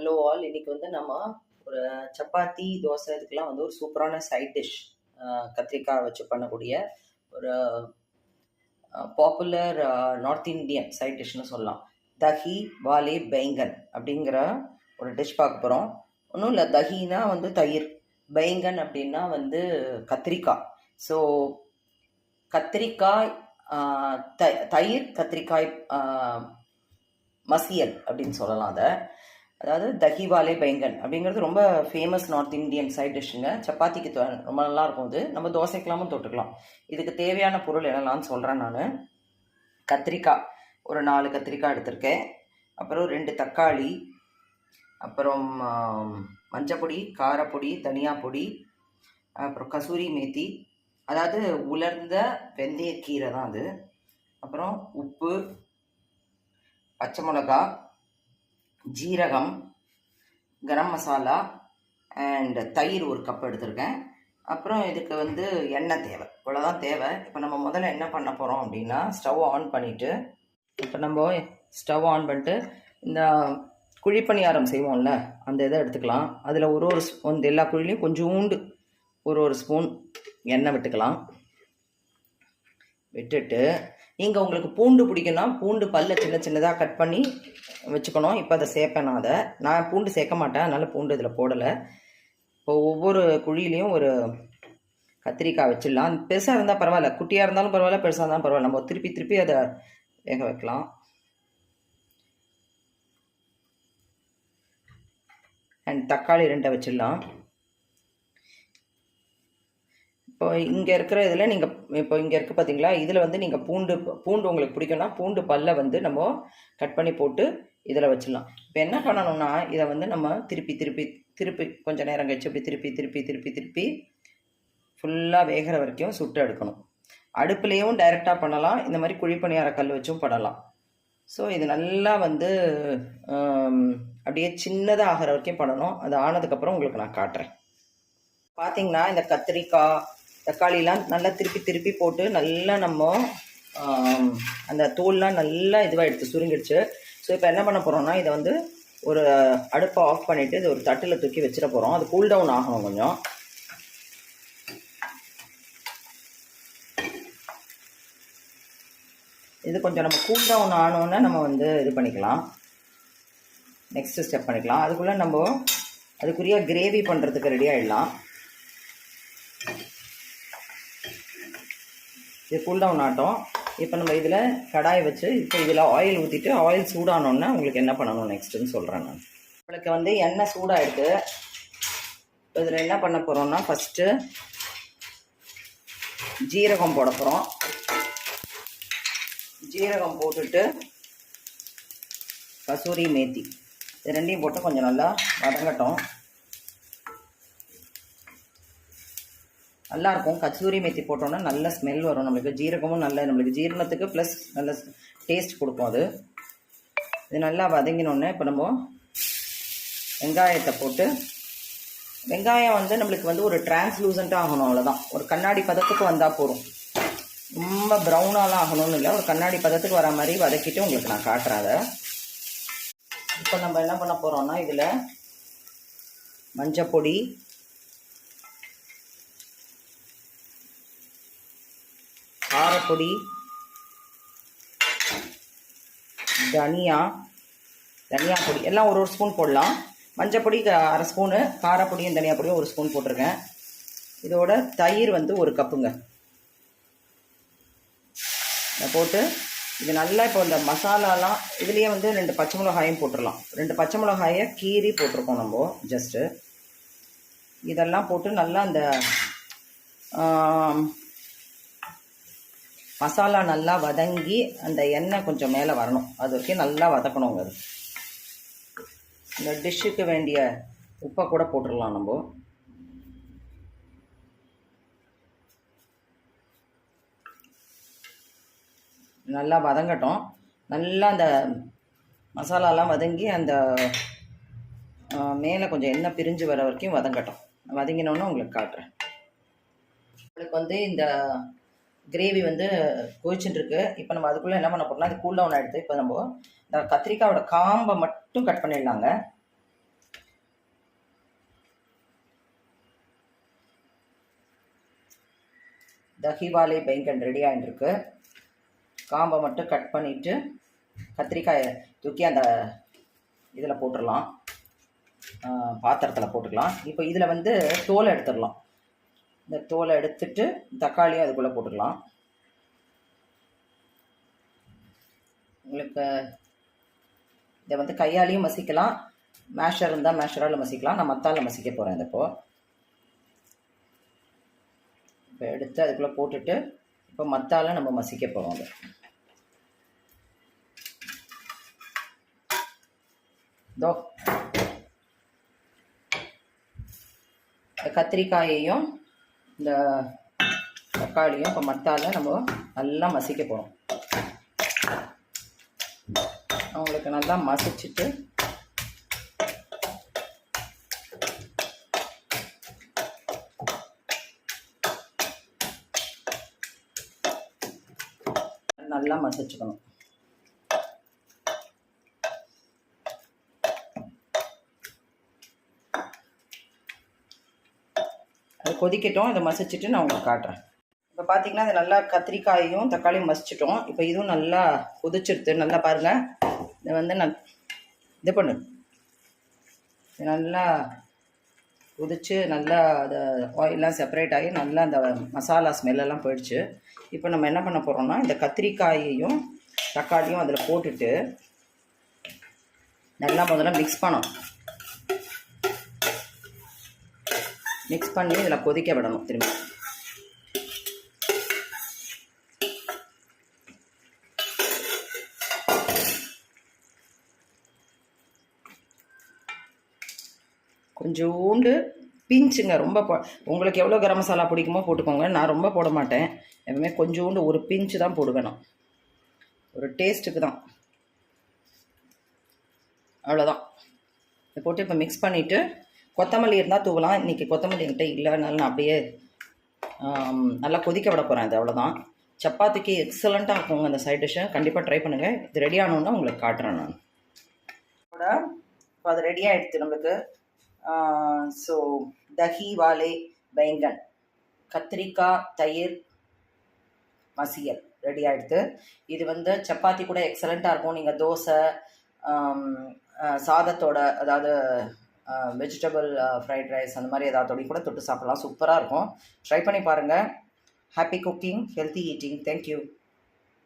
Hello all இன்னைக்கு வந்து நம்ம ஒரு சப்பாத்தி தோசை இதுக்கெல்லாம் வந்து ஒரு சூப்பரான சைட் டிஷ் கத்திரிக்காய் வச்சு பண்ணக்கூடிய ஒரு பாப்புலர் நார்த் இந்தியன் சைட் டிஷ்னு சொல்லலாம். தஹி வாலே பைங்கன் அப்படிங்கிற ஒரு டிஷ் பார்க்க போகிறோம் ஒன்றும் இல்லை தஹினா வந்து தயிர். பைங்கன் அப்படின்னா வந்து கத்திரிக்காய். ஸோ கத்திரிக்காய் த தயிர் கத்திரிக்காய் மசியல் அப்படின்னு சொல்லலாம் அதை. அதாவது தஹிவாலே பைங்கன் அப்படிங்கிறது ரொம்ப ஃபேமஸ் நார்த் இந்தியன் சைட் டிஷ்ஷுங்க சப்பாத்திக்கு ரொம்ப நல்லா இருக்கும் இது நம்ம தோசைக்கெல்லாமும் தொட்டுக்கலாம். இதுக்கு தேவையான பொருள் என்னெல்லாம்னு சொல்கிறேன் நான். கத்திரிக்காய் ஒரு நாலு கத்திரிக்காய் எடுத்திருக்கேன். அப்புறம் ரெண்டு தக்காளி. அப்புறம் மஞ்சப்பொடி காரப்பொடி தனியா பொடி அப்புறம் கசூரி மேத்தி. அதாவது உலர்ந்த வெந்தயக்கீரை தான் அது. அப்புறம் உப்பு பச்சை மிளகா ஜீரகம் கரம் மசாலா அண்ட் தயிர் ஒரு கப் எடுத்திருக்கேன். அப்புறம் இதுக்கு வந்து எண்ணெய் தேவை. இவ்வளோதான் தேவை. இப்போ நம்ம முதல்ல என்ன பண்ண போகிறோம் அப்படின்னா ஸ்டவ் ஆன் பண்ணிவிட்டு இப்போ நம்ம ஸ்டவ் ஆன் பண்ணிட்டு இந்த குழிப்பணியாரம் செய்வோம்ல அந்த இதை எடுத்துக்கலாம். அதில் ஒரு ஒரு ஸ்பூன் எல்லா குழிலையும் கொஞ்சோண்டு ஒரு ஒரு ஸ்பூன் எண்ணெய் விட்டுக்கலாம். விட்டுட்டு நீங்கள் உங்களுக்கு பூண்டு பிடிக்குன்னா பூண்டு பல்ல சின்ன சின்னதாக கட் பண்ணி வச்சுக்கணும். இப்போ அதை சேர்ப்பேன் நான் அதை. நான் பூண்டு சேர்க்க மாட்டேன். அதனால் பூண்டு இதில் போடலை. இப்போ ஒவ்வொரு குழியிலையும் ஒரு கத்திரிக்காய் வச்சிடலாம். பெருசாக இருந்தால் பரவாயில்ல. குட்டியாக இருந்தாலும் பரவாயில்ல பெருசாக இருந்தாலும் பரவாயில்ல. நம்ம திருப்பி திருப்பி அதை வேக வைக்கலாம். அண்ட் தக்காளி ரெண்டை வச்சிடலாம் இப்போ இங்கே இருக்கிற இதில் நீங்கள் இப்போ இங்கே இருக்குது பார்த்தீங்களா இதில் வந்து நீங்கள் பூண்டு பூண்டு உங்களுக்கு பிடிக்கும்னா பூண்டு பல்ல வந்து நம்ம கட் பண்ணி போட்டு இதில் வச்சிடலாம். இப்போ என்ன பண்ணணும்னா இதை வந்து நம்ம திருப்பி திருப்பி திருப்பி கொஞ்சம் நேரம் கழிச்சு அப்படி திருப்பி திருப்பி திருப்பி திருப்பி ஃபுல்லாக வேகிற வரைக்கும் சுட்டு எடுக்கணும். அடுப்புலேயும் டைரெக்டாக பண்ணலாம். இந்த மாதிரி குழிப்பணியார கல் வச்சும் பண்ணலாம் ஸோ இது நல்லா வந்து அப்படியே சின்னதாக ஆகிற வரைக்கும் பண்ணணும். அது ஆனதுக்கப்புறம் உங்களுக்கு நான் காட்டுறேன். பார்த்தீங்கன்னா இந்த கத்திரிக்காய் தக்காளிலாம் நல்லா திருப்பி திருப்பி போட்டு நல்லா நம்ம அந்த தோல்லாம் நல்லா இதுவாக எடுத்து சுருங்கிடுச்சு. ஸோ இப்போ என்ன பண்ண போகிறோம்னா இதை வந்து ஒரு அடுப்பை ஆஃப் பண்ணிவிட்டு இது ஒரு தட்டில் தூக்கி வச்சிட போகிறோம் அது கூல் டவுன் ஆகணும் கொஞ்சம். இது கொஞ்சம் நம்ம கூல் டவுன் ஆனோன்னே நம்ம வந்து இது பண்ணிக்கலாம். நெக்ஸ்ட்டு ஸ்டெப் பண்ணிக்கலாம். அதுக்குள்ளே நம்ம அதுக்குரிய கிரேவி பண்ணுறதுக்கு ரெடி ஆகிடலாம் இது கூல் டவுன் இப்போ நம்ம இதில் கடாய் வச்சு இப்போ இதில் ஆயில் ஊற்றிட்டு ஆயில் சூடானோன்னே உங்களுக்கு என்ன பண்ணணும் நெக்ஸ்ட்டுன்னு சொல்கிறேன் நான். உங்களுக்கு வந்து எண்ணெய் சூடாகிட்டு இப்போ இதில் என்ன பண்ண போகிறோம்னா ஃபஸ்ட்டு ஜீரகம் போட போகிறோம் ஜீரகம் போட்டுட்டு கசூரி மேத்தி. இது ரெண்டையும் போட்டு கொஞ்சம் நல்லா வதங்கட்டும். நல்லாயிருக்கும். கச்சூரி மெத்தி போட்டோன்னா நல்ல ஸ்மெல் வரும் நம்மளுக்கு. ஜீரகமும் நல்ல நம்மளுக்கு ஜீரணத்துக்கு ப்ளஸ் நல்ல டேஸ்ட் கொடுக்கும் அது. இது நல்லா வதங்கினோடனே இப்போ நம்ம வெங்காயத்தை போட்டு வெங்காயம் வந்து நம்மளுக்கு வந்து ஒரு டிரான்ஸ்லூசண்ட்டாக ஆகணும் அவ்வளோதான் ஒரு கண்ணாடி பதத்துக்கு வந்தால் போதும். ரொம்ப ப்ரௌனாலாம் ஆகணும்னு இல்லை. ஒரு கண்ணாடி பதத்துக்கு வர மாதிரி வதக்கிட்டு உங்களுக்கு நான் காட்டுறேன் அதை. இப்போ நம்ம என்ன பண்ண போகிறோம்னா இதில் மஞ்சப்பொடி காரப்பொடி தனியா தனியா பொடி எல்லாம் ஒரு ஒரு ஸ்பூன் போடலாம். மஞ்சப்பொடி க- அரை ஸ்பூனு காரப்பொடியும் தனியா பொடியும் ஒரு ஸ்பூன் போட்டிருக்கேன். இதோட தயிர் வந்து ஒரு கப்புங்க. இதை போட்டு இது நல்லா இப்போ இந்த மசாலாலாம் இதுலேயே வந்து ரெண்டு பச்சை மிளகாயும் போட்டுடலாம். ரெண்டு பச்சை மிளகாயை கீறி போட்டிருக்கோம் நம்ம ஜஸ்ட்டு இதெல்லாம் போட்டு நல்லா அந்த மசாலா நல்லா வதங்கி அந்த எண்ணெய் கொஞ்சம் மேலே வரணும். அது வரைக்கும் நல்லா வதக்கணுங்க அது. இந்த டிஷ்ஷுக்கு வேண்டிய உப்பை கூட போட்டுடலாம் நம்ம. நல்லா வதங்கட்டும். நல்லா அந்த மசாலாலாம் வதங்கி அந்த மேலே கொஞ்சம் எண்ணெய் பிரிஞ்சு வர வரைக்கும் வதங்கட்டும். வதங்கினோன்னு உங்களுக்கு காட்டுறேன். உங்களுக்கு வந்து இந்த கிரேவி வந்து கொதிச்சுட்டுருக்கு. இப்போ நம்ம அதுக்குள்ளே என்ன பண்ண போகிறோம்னா அது கூல் டவுன் எடுத்து இப்போ நம்ம இந்த கத்திரிக்காயோட காம்பை மட்டும் கட் பண்ணிடலாங்க. தஹிவாலே பெங்கன் ரெடி ஆகிட்டுருக்கு காம்பை மட்டும் கட் பண்ணிவிட்டு கத்திரிக்காயை தூக்கி அந்த இதில் போட்டுடலாம். பாத்திரத்தில் போட்டுக்கலாம். இப்போ இதில் வந்து தோலை எடுத்துடலாம். இந்த தோலை எடுத்துட்டு தக்காளியும் அதுக்குள்ளே போட்டுக்கலாம். உங்களுக்கு இதை வந்து கையாலையும் மசிக்கலாம். மேஷர் இருந்தால் மேஷரால் மசிக்கலாம். நான் மத்தாலில் மசிக்க போகிறேன் இந்த இப்போ. இப்போ எடுத்து அதுக்குள்ளே போட்டுட்டு இப்போ மத்தால நம்ம மசிக்க போகிறோம் அது. இதோ. கத்திரிக்காயையும் இந்த தக்காளியும் இப்போ மத்தால நம்ம நல்லா மசிக்க போகிறோம் அவங்களுக்கு நல்லா மசிச்சுட்டு நல்லா மசிச்சுக்கணும். அது கொதிக்கட்டும் இதை மசிச்சுட்டு நான் உங்களுக்கு காட்டுறேன். இப்போ பார்த்தீங்கன்னா அது நல்லா கத்திரிக்காயும் தக்காளியும் மசிச்சிட்டோம். இப்போ இதுவும் நல்லா கொதிச்சிருது. நல்லா பாருங்கள் இதை வந்து நல் இது பண்ணு. நல்லா கொதிச்சு நல்லா அதை ஆயிலெலாம் செப்பரேட் ஆகி நல்லா அந்த மசாலா ஸ்மெல்லெல்லாம் போயிடுச்சு. இப்போ நம்ம என்ன பண்ண போகிறோம்னா இந்த கத்திரிக்காயையும் தக்காளியும் அதில் போட்டுட்டு நல்லா முதல்ல மிக்ஸ் பண்ணோம் மிக்ஸ் பண்ணி இதில் கொதிக்க விடணும் திரும்பி. கொஞ்சோண்டு பிஞ்சுங்க ரொம்ப போ உங்களுக்கு எவ்வளோ கரம் மசாலா பிடிக்குமோ போட்டுக்கோங்க. நான் ரொம்ப போட மாட்டேன். எப்பவுமே கொஞ்சோண்டு ஒரு பிஞ்சு தான் போடுவேன் ஒரு டேஸ்ட்டுக்கு தான். அவ்வளோதான் இதை போட்டு இப்போ மிக்ஸ் பண்ணிவிட்டு கொத்தமல்லி இருந்தால் தூவலாம். இன்றைக்கி கொத்தமல்லி என்கிட்ட இல்லைனாலும் நான் அப்படியே நல்லா கொதிக்க விட போகிறேன் இது அவ்வளோதான் சப்பாத்திக்கு எக்ஸலண்ட்டாக இருக்குங்க அந்த சைட் டிஷ்ஷை கண்டிப்பாக ட்ரை பண்ணுங்கள் இது ரெடி ஆனோன்னா உங்களுக்கு காட்டுறேன் நான். கூட இப்போ அது ரெடி ஆகிடுது நம்மளுக்கு. ஸோ தஹி வாலே பெங்கன். கத்திரிக்காய் தயிர் மசியல் ரெடி ஆகிடுது இது வந்து சப்பாத்தி கூட எக்ஸலண்ட்டாக இருக்கும். நீங்கள் தோசை சாதத்தோட அதாவது வெஜிடபிள் ஃப்ரைட் ரைஸ் அந்த மாதிரி ஏதாவது கூட தொட்டு சாப்பிட்லாம். சூப்பராக இருக்கும். ட்ரை பண்ணி பாருங்கள் happy cooking healthy eating thank you